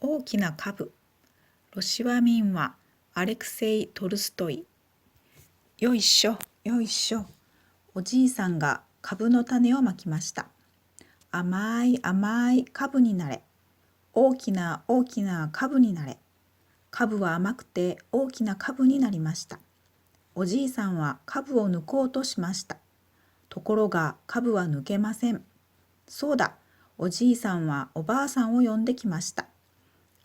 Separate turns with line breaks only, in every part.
大きな株。ロシア民話アレクセイ・トルストイ。よいしょ。よいしょ。おじいさんが株の種をまきました。甘い甘い株になれ。大きな大きな株になれ。株は甘くて大きな株になりました。おじいさんは株を抜こうとしました。ところが株は抜けません。そうだ。おじいさんはおばあさんを呼んできました。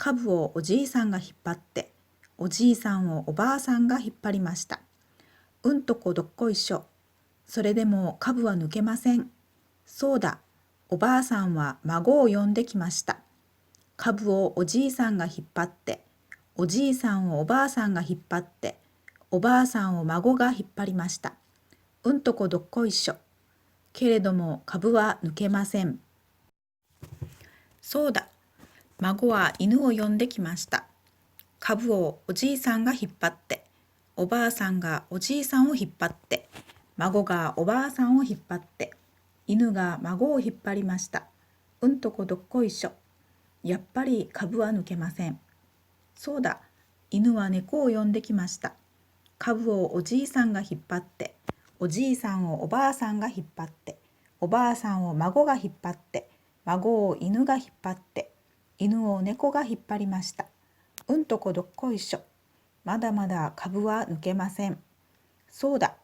株をおじいさんが引っ張っておじいさんをおばあさんが引っ張りましたうんとこどっこいしょそれでも株は抜けませんそうだおばあさんは孫を呼んできました株をおじいさんが引っ張っておじいさんをおばあさんが引っ張っておばあさんを孫が引っ張りました。うんとこどっこいしょ。けれども株は抜けません。そうだ。孫は犬を呼んできました。株をおじいさんが引っ張って、おばあさんがおじいさんを引っ張って、孫がおばあさんを引っ張って、犬が孫を引っ張りました。うんとこどっこいしょ。やっぱり株は抜けません。そうだ。犬は猫を呼んできました。株をおじいさんが引っ張っておじいさんをおばあさんが引っ張っておばあさんを孫が引っ張って孫を犬が引っ張って犬を猫が引っ張りました。うんとこどっこいしょ。まだまだ株は抜けません。そうだ。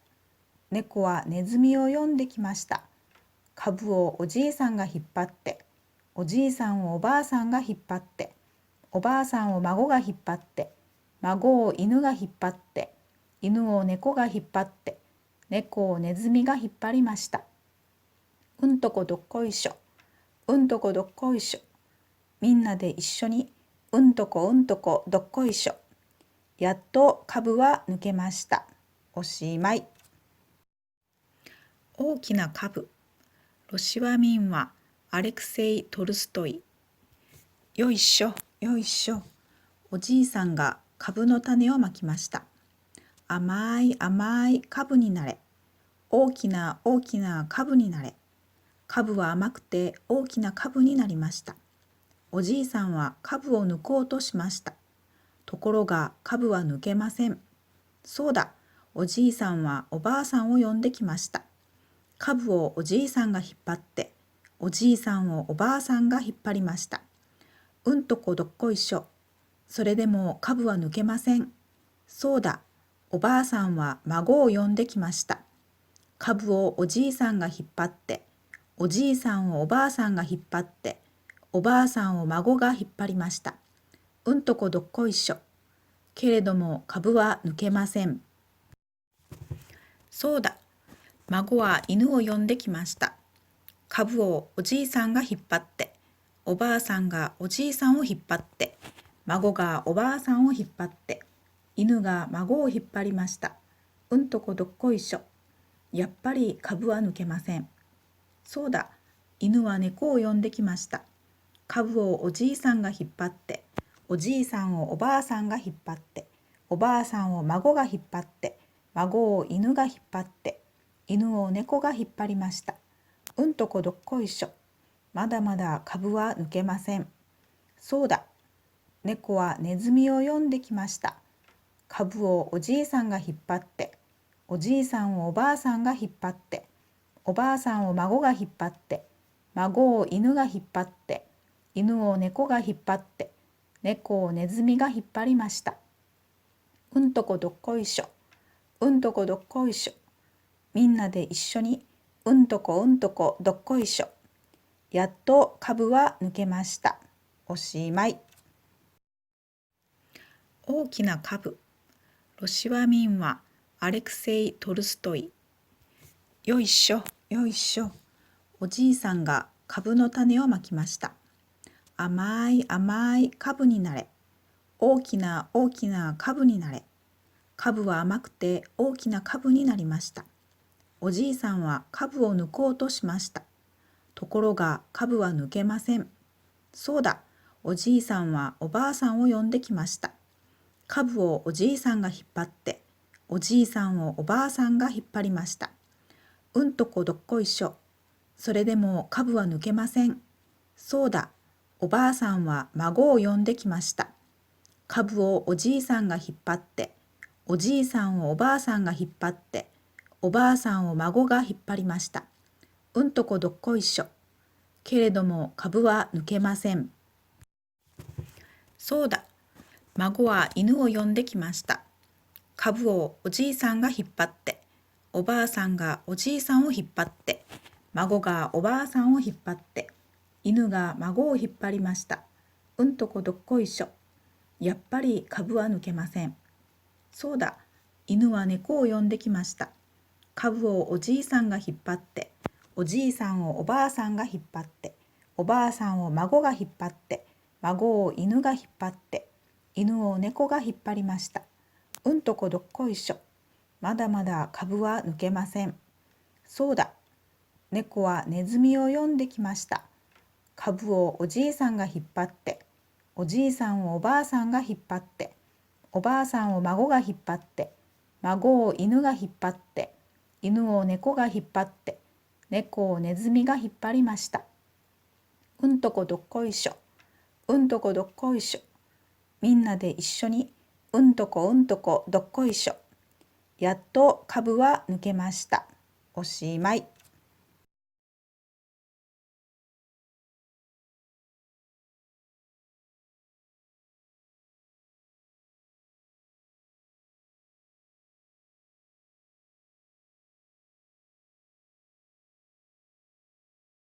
猫はネズミを呼んできました。株をおじいさんが引っ張って。おじいさんをおばあさんが引っ張って。おばあさんを孫が引っ張って。孫を犬が引っ張って。犬を猫が引っ張って。猫をネズミが引っ張りました。うんとこどっこいしょ。うんとこどっこいしょ。みんなで一緒にうんとこうんとこどっこいしょ。やっと株は抜けました。おしまい。大きな株。ロシア民話アレクセイ・トルストイ。よいしょ。よいしょ。おじいさんが株の種をまきました。甘い甘い株になれ。大きな大きな株になれ。株は甘くて大きな株になりました。おじいさんは株を抜こうとしました。ところが株は抜けません。そうだ、おじいさんはおばあさんを呼んできました。株をおじいさんが引っ張って、おじいさんをおばあさんが引っ張りました。うんとこどっこいしょ。それでも株は抜けません。そうだ、おばあさんは孫を呼んできました。株をおじいさんが引っ張って、おじいさんをおばあさんが引っ張って、おばあさんを孫が引っ張りました。うんとこどっこいしょ。けれども株は抜けません。そうだ。孫は犬を呼んできました。株をおじいさんが引っ張って、おばあさんがおじいさんを引っ張って、孫がおばあさんを引っ張って、犬が孫を引っ張りました。うんとこどっこいしょ。やっぱり株は抜けません。そうだ、犬は猫を呼んできました。株をおじいさんが引っ張って、おじいさんをおばあさんが引っ張って、おばあさんを孫が引っ張って、孫を犬が引っ張って、犬を猫が引っ張りました。うんとこどっこいしょ。まだまだ株は抜けません。そうだ、猫はネズミを呼んできました。株をおじいさんが引っ張っておじいさんをおばあさんが引っ張っておばあさんを孫が引っ張って孫を犬が引っ張って犬を猫が引っ張って猫をネズミが引っ張りました。うんとこどっこいしょ。うんとこどっこいしょ。みんなで一緒にうんとこうんとこどっこいしょ。やっと株は抜けました。おしまい。大きな株。ロシア民話アレクセイ・トルストイ。よいしょよいしょ。おじいさんが株の種をまきました。甘い甘い株になれ。大きな大きな株になれ。株は甘くて大きな株になりました。おじいさんは株を抜こうとしました。ところが株は抜けません。そうだ。おじいさんはおばあさんを呼んできました。株をおじいさんが引っ張っておじいさんをおばあさんが引っ張りました。うんとこどっこいしょ。それでも株は抜けません。そうだ。おばあさんは孫を呼んできました。株をおじいさんが引っ張って、おじいさんをおばあさんが引っ張って、おばあさんを孫が引っ張りました。うんとこどっこいしょ。けれども株は抜けません。そうだ。孫は犬を呼んできました。株をおじいさんが引っ張って、おばあさんがおじいさんを引っ張って、孫がおばあさんを引っ張って、犬が孫を引っ張りました。うんとこどっこいしょ。やっぱり株は抜けません。そうだ。犬は猫を呼んできました。株をおじいさんが引っ張って、おじいさんをおばあさんが引っ張って、おばあさんを孫が引っ張って、孫を犬が引っ張って、犬を猫が引っ張りました。うんとこどっこいしょ。まだまだ株は抜けません。そうだ。猫はネズミを呼んできました。株をおじいさんが引っ張って、おじいさんをおばあさんが引っ張って、おばあさんを孫が引っ張って、孫を犬が引っ張って、犬を猫が引っ張って、猫をネズミが引っ張りました。うんとこどっこいしょ。うんとこどっこいしょ。みんなで一緒に、うんとこうんとこどっこいしょ。やっと株は抜けました。おしまい。